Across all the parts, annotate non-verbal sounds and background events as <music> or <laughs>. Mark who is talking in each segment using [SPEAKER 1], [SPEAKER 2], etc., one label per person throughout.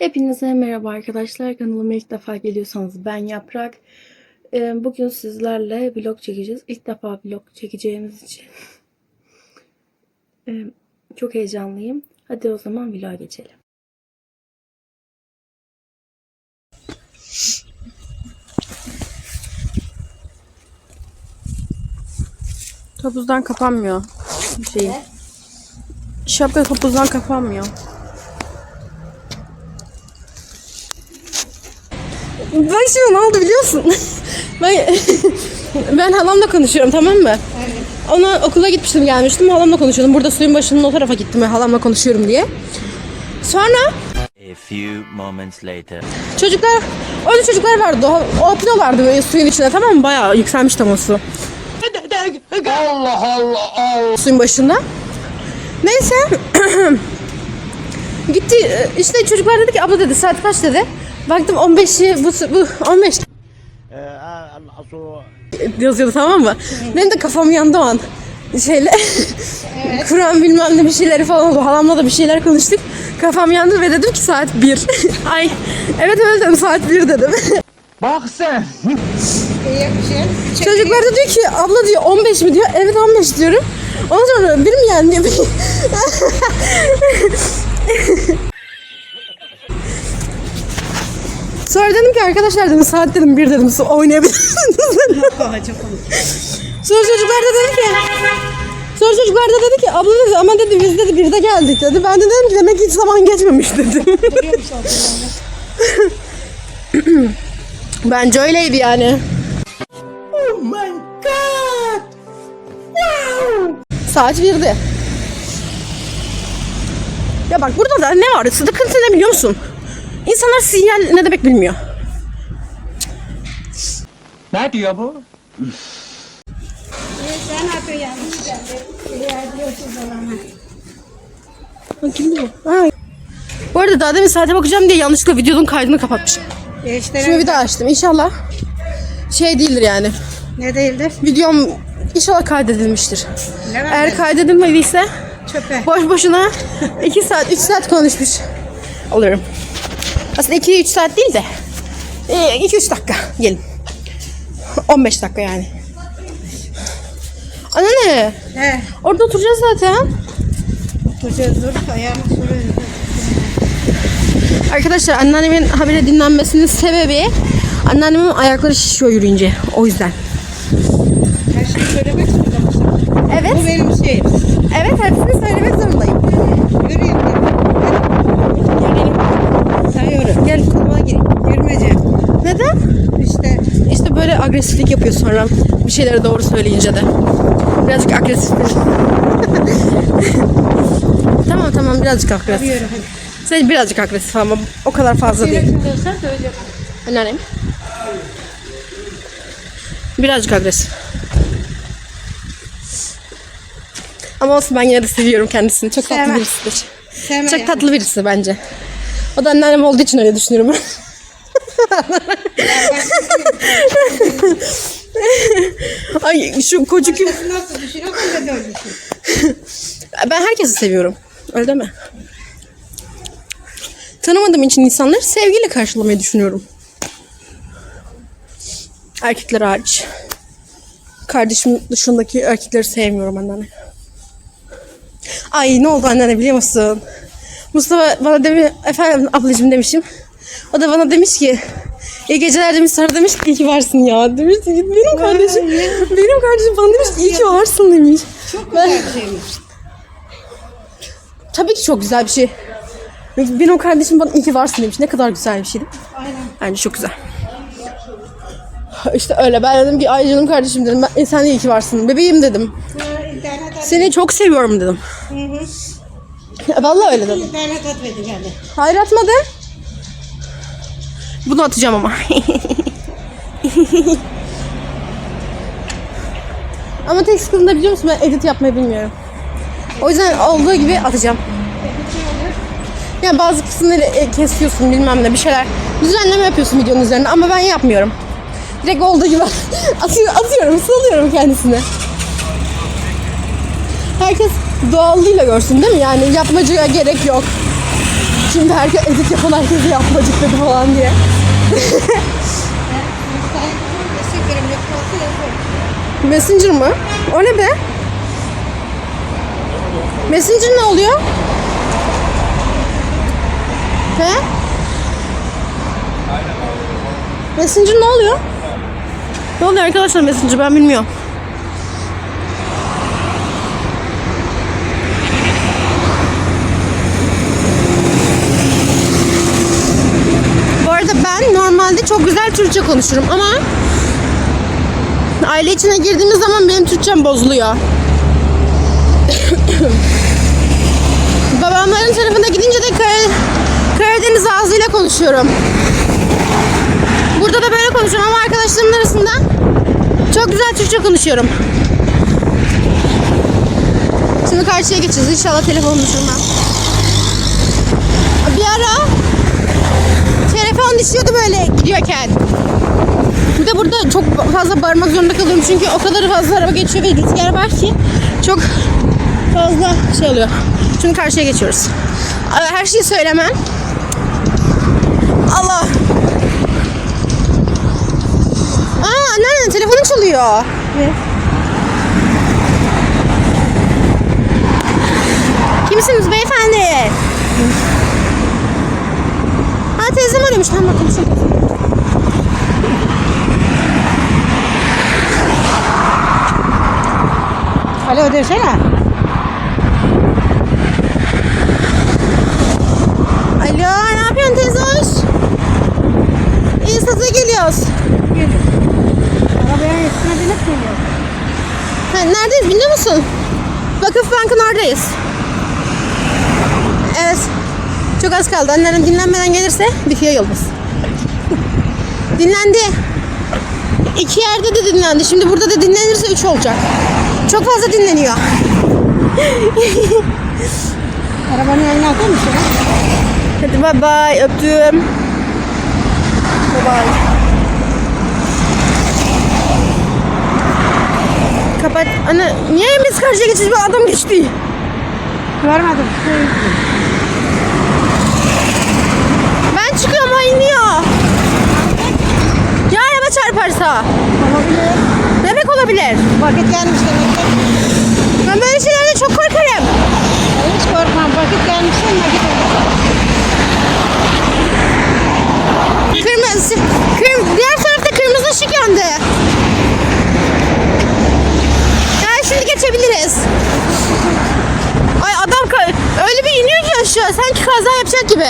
[SPEAKER 1] Hepinize merhaba arkadaşlar. Kanalıma ilk defa geliyorsanız ben Yaprak. Ee, Bugün sizlerle vlog çekeceğiz. İlk defa vlog çekeceğimiz için ee, çok heyecanlıyım. Hadi o zaman vloga geçelim. Topuzdan kapanmıyor şeyi. Şapka topuzdan kapanmıyor. Bak şimdi ne oldu biliyorsun? <laughs> ben <laughs> ben halamla konuşuyorum tamam mı? Ona okula gitmiştim gelmiştim halamla konuşuyordum. Burada suyun başının o tarafa gittim ve halamla konuşuyorum diye. Sonra
[SPEAKER 2] A few moments later.
[SPEAKER 1] çocuklar öyle çocuklar vardı. O, atlıyorlardı böyle suyun içine tamam mı? Bayağı yükselmiş tam o su. Allah Allah Suyun başında. Neyse. <clears throat> Gitti işte çocuklar dedi ki abla dedi saat kaç dedi. Baktım 15'i bu, bu 15 yazıyordu tamam mı? Benim de kafam yandı o an. Şeyle Kur'an bilmem ne bir şeyleri falan oldu. Halamla da bir şeyler konuştuk. Kafam yandı ve dedim ki saat 1. <laughs> Ay evet öyle dedim saat 1 dedim.
[SPEAKER 3] Bak sen.
[SPEAKER 1] Çocuklar da diyor ki abla diyor 15 mi diyor. Evet 15 diyorum. Ondan sonra bir mi yani diyor. <laughs> Sonra dedim ki arkadaşlar dedim saat dedim bir dedim su oynayabilirsiniz. <laughs> Sonra çocuklar da dedi ki Sonra çocuklar da dedi ki abla dedi ama dedi biz dedi bir de geldik dedi. Ben de dedim ki demek ki hiç zaman geçmemiş dedim. <laughs> Bence öyleydi yani. Oh my god. Saat 1'di. Ya bak burada da ne var? Sıkıntı ne biliyor musun? İnsanlar sinyal ne demek bilmiyor.
[SPEAKER 3] Ne diyor bu?
[SPEAKER 4] Sen atıyor yanlış
[SPEAKER 1] kim bu? Ha. Bu arada daha demin saate bakacağım diye yanlışlıkla videonun kaydını kapatmışım.
[SPEAKER 4] Değiştirelim.
[SPEAKER 1] Şimdi bir daha açtım. İnşallah şey değildir yani.
[SPEAKER 4] Ne değildir?
[SPEAKER 1] Videom inşallah kaydedilmiştir.
[SPEAKER 4] Ne?
[SPEAKER 1] Eğer kaydedilmediyse
[SPEAKER 4] Çöpe.
[SPEAKER 1] boş boşuna 2 saat 3 saat konuşmuş olurum. Aslında 2-3 saat değil de 2-3 dakika gelin. 15 dakika yani. Ana ne?
[SPEAKER 4] He.
[SPEAKER 1] Orada oturacağız zaten.
[SPEAKER 4] Oturacağız dur. Ayağımı sürüyoruz.
[SPEAKER 1] Arkadaşlar anneannemin habire dinlenmesinin sebebi anneannemin ayakları şişiyor yürüyünce. O yüzden.
[SPEAKER 4] Her şeyi söylemek zorunda mısın?
[SPEAKER 1] Evet.
[SPEAKER 4] Bu benim şeyim.
[SPEAKER 1] Evet hepsini söylemek zorundayım.
[SPEAKER 4] Yürüyeyim ben. Sen yürü.
[SPEAKER 1] Gel koluma gireyim.
[SPEAKER 4] Yürümeyeceğim.
[SPEAKER 1] Neden?
[SPEAKER 4] İşte
[SPEAKER 1] İşte böyle agresiflik yapıyor sonra bir şeyleri doğru söyleyince de. Birazcık agresif. <laughs> tamam tamam birazcık agresif.
[SPEAKER 4] yürü hadi.
[SPEAKER 1] Sen birazcık agresif ama o kadar fazla değil. Anneannem. Birazcık agresif. Ama olsun ben yine de seviyorum kendisini. Çok tatlı
[SPEAKER 4] Sevmem.
[SPEAKER 1] birisidir.
[SPEAKER 4] Sevme
[SPEAKER 1] Çok
[SPEAKER 4] yani.
[SPEAKER 1] tatlı birisi bence. O da anneannem olduğu için öyle düşünüyorum. <laughs> <laughs> Ay şu kocuk...
[SPEAKER 4] Nasıl düşünüyorsun ben de öyle düşün.
[SPEAKER 1] Ben herkesi seviyorum. Öyle mi? Tanımadığım için insanları sevgiyle karşılamayı düşünüyorum. Erkekler hariç. Kardeşim dışındaki erkekleri sevmiyorum anneanne. Ay ne oldu anneanne biliyor musun? Mustafa bana demiş, efendim ablacığım demişim. O da bana demiş ki, iyi geceler demiş, sonra demiş ki iyi ki varsın ya. Demiş ki benim kardeşim, benim kardeşim bana demiş ki iyi ki varsın demiş.
[SPEAKER 4] Çok
[SPEAKER 1] Ben-
[SPEAKER 4] güzel bir şeymiş.
[SPEAKER 1] Tabii ki çok güzel bir şey. Benim kardeşim bana iyi ki varsın demiş. Ne kadar güzel bir şey değil mi?
[SPEAKER 4] Aynen.
[SPEAKER 1] Bence çok güzel. İşte öyle. Ben dedim ki ay canım kardeşim dedim. Ben, sen de iyi ki varsın. Bebeğim dedim. Seni çok seviyorum dedim.
[SPEAKER 4] Hı hı.
[SPEAKER 1] Ya Vallahi öyle dedim.
[SPEAKER 4] İnternet atmadı.
[SPEAKER 1] Hayır atmadı. Bunu atacağım ama. <laughs> ama tek sıkıntı biliyor musun? Ben edit yapmayı bilmiyorum. O yüzden olduğu gibi atacağım. Yani bazı kısımları e, kesiyorsun bilmem ne bir şeyler. Düzenleme yapıyorsun videonun üzerine ama ben yapmıyorum. Direkt olduğu gibi <laughs> atıyor, atıyorum, salıyorum kendisine. Herkes doğallığıyla görsün değil mi? Yani yapmacıya gerek yok. Şimdi herkes edit yapan herkese yapmacık dedi falan diye. Messenger mı? O ne be? Messenger ne oluyor? He? Messenger ne oluyor? Ne oluyor arkadaşlar Messenger ben bilmiyorum. Bu arada ben normalde çok güzel Türkçe konuşurum ama aile içine girdiğimiz zaman benim Türkçem bozuluyor. <coughs> Babamların tarafına gidince de Kar- Karadeniz ağzıyla konuşuyorum. Burada da böyle konuşuyorum ama arkadaşlarımın arasında çok güzel Türkçe konuşuyorum. Şimdi karşıya geçeceğiz. İnşallah telefon düşürmem. Bir ara telefon düşüyordu böyle gidiyorken. Bir de burada çok fazla bağırmak zorunda kalıyorum çünkü o kadar fazla araba geçiyor ve rüzgar var ki çok fazla şey oluyor. Şimdi karşıya geçiyoruz. Her şeyi söylemem. Allah. Aa anneanne telefonun çalıyor. Kimsiniz beyefendi? Ha teyzem aramış. Tamam konuşalım.
[SPEAKER 4] Alo desene.
[SPEAKER 1] Alo ne yapıyorsun teyze hoş? İyi saza geliyoruz.
[SPEAKER 4] Arabaya üstüne binip geliyor.
[SPEAKER 1] Ha, neredeyiz biliyor musun? Vakıf Bank'ın oradayız. Evet. Çok az kaldı. Annem dinlenmeden gelirse bitiyor yıldız. Dinlendi. İki yerde de dinlendi. Şimdi burada da dinlenirse üç olacak. Çok fazla dinleniyor. <laughs>
[SPEAKER 4] Arabanın eline atır mısın?
[SPEAKER 1] Hadi bye bye. Öptüm. Bye bye. Kapat. Ana niye biz karşıya geçeceğiz? Adam geçti.
[SPEAKER 4] Görmedim.
[SPEAKER 1] Ben çıkıyorum o iniyor. Ya araba çarparsa?
[SPEAKER 4] Olabilir.
[SPEAKER 1] Demek olabilir.
[SPEAKER 4] Vakit gelmiş demek ki.
[SPEAKER 1] Ben böyle şeylerde çok korkarım.
[SPEAKER 4] Hiç korkmam. Vakit gelmiş vakit olur.
[SPEAKER 1] Kırmızı. Kırm diğer tarafta kırmızı ışık yandı. Ya şimdi geçebiliriz. Ay adam öyle bir iniyor ki aşağı sanki kaza yapacak gibi.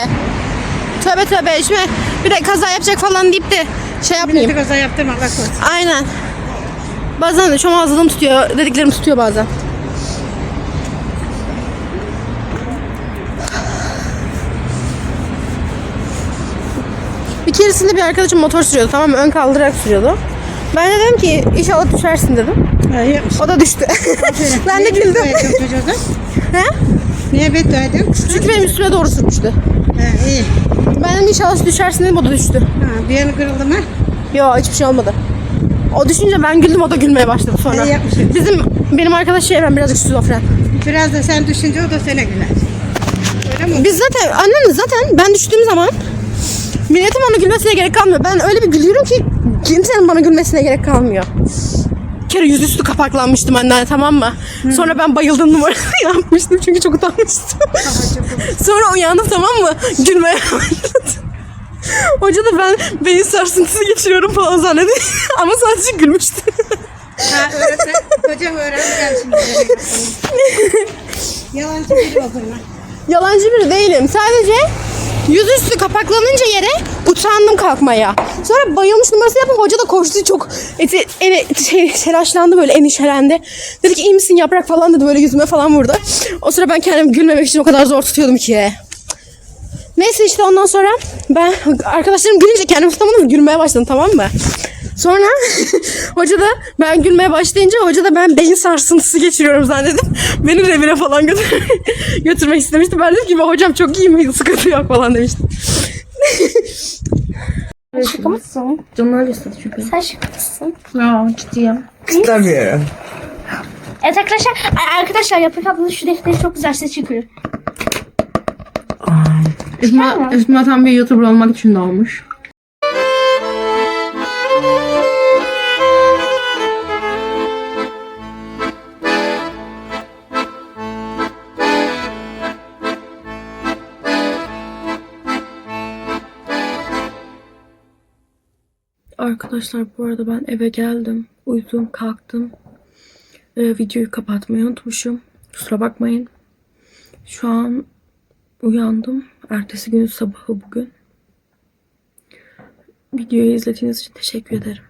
[SPEAKER 1] Tövbe tövbe şimdi bir de kaza yapacak falan deyip de şey yapmayayım.
[SPEAKER 4] Milleti kaza yaptırma. Bak korusun.
[SPEAKER 1] Aynen. Bazen de çok ağzım tutuyor, dediklerim tutuyor bazen. Bir keresinde bir arkadaşım motor sürüyordu tamam mı? Ön kaldırarak sürüyordu. Ben de dedim ki inşallah düşersin dedim.
[SPEAKER 4] Ha, yapmış.
[SPEAKER 1] O da düştü. <laughs> ben de güldüm. <laughs>
[SPEAKER 4] Niye beddua edin?
[SPEAKER 1] Çünkü benim üstüme doğru sürmüştü.
[SPEAKER 4] Ha, iyi.
[SPEAKER 1] Ben inşallah düşersin dedim o da düştü.
[SPEAKER 4] Ha, bir yanı kırıldı mı?
[SPEAKER 1] Yo hiçbir şey olmadı. O düşünce ben güldüm o da gülmeye başladı sonra.
[SPEAKER 4] İyi yapmışsın.
[SPEAKER 1] Bizim benim arkadaş şey ben birazcık şizofren.
[SPEAKER 4] Biraz da sen düşünce o da sana güler. Öyle mi?
[SPEAKER 1] Biz zaten annen zaten ben düştüğüm zaman milletin bana gülmesine gerek kalmıyor. Ben öyle bir gülüyorum ki kimsenin bana gülmesine gerek kalmıyor. Kere yüzüstü kapaklanmıştım anne tamam mı? Sonra ben bayıldım numarası <laughs> yapmıştım çünkü çok utanmıştım. Sonra uyandım tamam mı? Gülmeye başladım. Hoca da ben beyin sarsıntısı geçiriyorum falan zannetti. <laughs> Ama sadece gülmüştü.
[SPEAKER 4] Ha öğretmen, hocam öğreneceğim şimdi. Yalancı biri o zaman.
[SPEAKER 1] Yalancı biri değilim. Sadece yüzüstü kapaklanınca yere utandım kalkmaya. Sonra bayılmış numarası yapın. Hoca da koştu çok eti, ene, şey, telaşlandı böyle endişelendi. Dedi ki iyi misin yaprak falan dedi böyle yüzüme falan vurdu. O sıra ben kendimi gülmemek için o kadar zor tutuyordum ki. Neyse işte ondan sonra ben arkadaşlarım gülünce kendimi tutamadım gülmeye başladım tamam mı? Sonra <laughs> hoca da ben gülmeye başlayınca hoca da ben beyin sarsıntısı geçiriyorum zannedip beni revire falan götür <laughs> götürmek istemişti. Ben dedim ki hocam çok iyi mi sıkıntı yok falan demiştim.
[SPEAKER 5] Şaka mısın?
[SPEAKER 1] Canım öyle istedi çünkü.
[SPEAKER 5] Sen şaka mısın?
[SPEAKER 1] Ya ciddiyim.
[SPEAKER 3] İstemiyorum.
[SPEAKER 5] Evet arkadaşlar, arkadaşlar Yaprak ablanın şu defteri çok güzel size çıkıyor.
[SPEAKER 1] Esma, Esma tam bir YouTuber olmak için doğmuş. Arkadaşlar bu arada ben eve geldim. Uyudum, kalktım. Ee, videoyu kapatmayı unutmuşum. Kusura bakmayın. Şu an uyandım. Ertesi günün sabahı bugün. Videoyu izlediğiniz için teşekkür ederim.